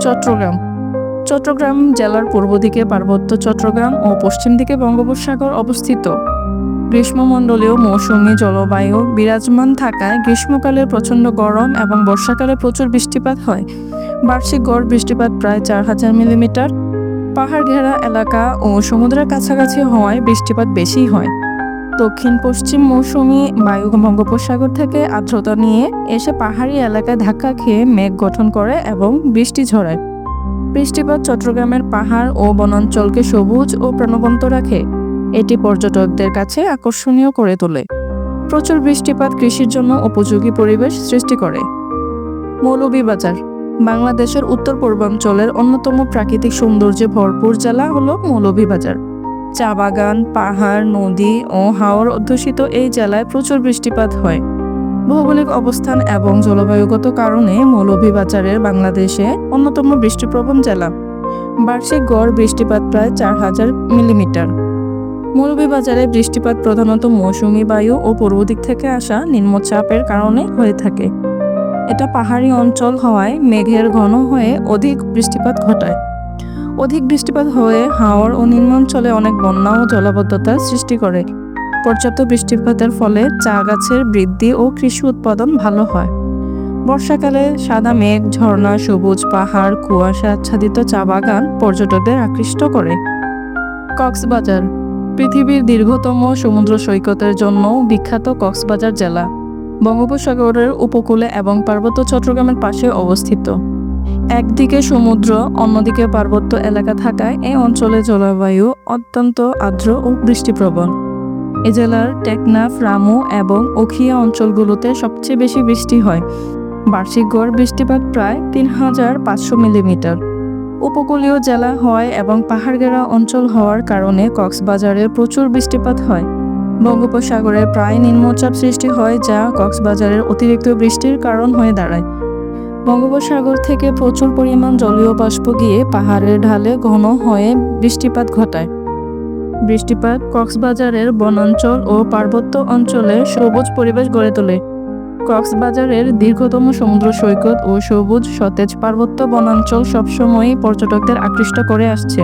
চট্টগ্রাম। চট্টগ্রাম জেলার পূর্ব দিকে পার্বত্য চট্টগ্রাম ও পশ্চিম দিকে বঙ্গোপসাগর অবস্থিত। গ্রীষ্মমণ্ডলীয় মৌসুমী জলবায়ু বিরাজমান থাকায় গ্রীষ্মকালে প্রচণ্ড গরম এবং বর্ষাকালে প্রচুর বৃষ্টিপাত হয়। বার্ষিক গড় বৃষ্টিপাত প্রায় চার হাজার মিলিমিটার। পাহাড় ঘেরা এলাকা ও সমুদ্রের কাছাকাছি হওয়ায় বৃষ্টিপাত বেশি হয়। দক্ষিণ পশ্চিম মৌসুমি বায়ু বঙ্গোপসাগর থেকে আর্দ্রতা নিয়ে এসে পাহাড়ি এলাকায় ধাক্কা খেয়ে মেঘ গঠন করে এবং বৃষ্টি ঝরায়। বৃষ্টিপাত চট্টগ্রামের পাহাড় ও বনাঞ্চলকে সবুজ ও প্রাণবন্ত রাখে। এটি পর্যটকদের কাছে আকর্ষণীয় করে তোলে। প্রচুর বৃষ্টিপাত কৃষির জন্য উপযোগী পরিবেশ সৃষ্টি করে। মৌলভীবাজার, বাংলাদেশের উত্তর পূর্বাঞ্চলের অন্যতম প্রাকৃতিক সৌন্দর্যে ভরপুর জেলা হলো মৌলভীবাজার। চা বাগান পাহাড়, নদী ও হাওর অধ্যুষিত এই জেলায় প্রচুর বৃষ্টিপাত হয়। ভৌগোলিক অবস্থান এবং জলবায়ুগত কারণে মৌলভীবাজারের বাংলাদেশে অন্যতম বৃষ্টিপ্রবণ জেলা। বার্ষিক গড় বৃষ্টিপাত প্রায় চার হাজার মিলিমিটার। মৌলভীবাজারে বৃষ্টিপাত প্রধানত মৌসুমী বায়ু ও পূর্ব দিক থেকে আসা নিম্নচাপের কারণে হয়ে থাকে। এটা পাহাড়ি অঞ্চল হওয়ায় মেঘের ঘন হয়ে অধিক বৃষ্টিপাত ঘটায়। অধিক বৃষ্টিপাত হয়ে হাওর ও নিম্নাঞ্চলে অনেক বন্যা ও জলাবদ্ধতার সৃষ্টি করে। পর্যাপ্ত বৃষ্টিপাতের ফলে চা গাছের বৃদ্ধি ও কৃষি উৎপাদন ভালো হয়। বর্ষাকালে সাদা মেঘ, ঝর্ণা, সবুজ পাহাড়, কুয়াশা আচ্ছাদিত চা বাগান পর্যটকদের আকৃষ্ট করে। কক্সবাজার, পৃথিবীর দীর্ঘতম সমুদ্র সৈকতের জন্য বিখ্যাত কক্সবাজার জেলা। বঙ্গোপসাগরের উপকূলে এবং পার্বত্য চট্টগ্রামের পাশে অবস্থিত। একদিকে সমুদ্র, অন্যদিকে পার্বত্য এলাকা থাকায় এই অঞ্চলে জলবায়ু অত্যন্ত আর্দ্র ও বৃষ্টিপ্রবণ। এ জেলার টেকনাফ, রামু এবং ওখিয়া অঞ্চলগুলোতে সবচেয়ে বেশি বৃষ্টি হয়। বার্ষিক গড় বৃষ্টিপাত প্রায় তিন হাজার পাঁচশো মিলিমিটার। উপকূলীয় জেলা হয় এবং পাহাড়গেরা অঞ্চল হওয়ার কারণে কক্সবাজারে প্রচুর বৃষ্টিপাত হয়। বঙ্গোপসাগরে প্রায় নিম্নচাপ সৃষ্টি হয়, যা কক্সবাজারের অতিরিক্ত বৃষ্টির কারণ হয়ে দাঁড়ায়। বঙ্গোপসাগর থেকে প্রচুর পরিমাণ জলীয় বাষ্প গিয়ে পাহাড়ের ঢালে ঘন হয়ে বৃষ্টিপাত ঘটায়। বৃষ্টিপাত কক্সবাজারের বনাঞ্চল ও পার্বত্য অঞ্চলে সবুজ পরিবেশ গড়ে তোলে। কক্সবাজারের দীর্ঘতম সমুদ্র সৈকত ও সবুজ সতেজ পার্বত্য বনাঞ্চল সবসময়ই পর্যটকদের আকৃষ্ট করে আসছে।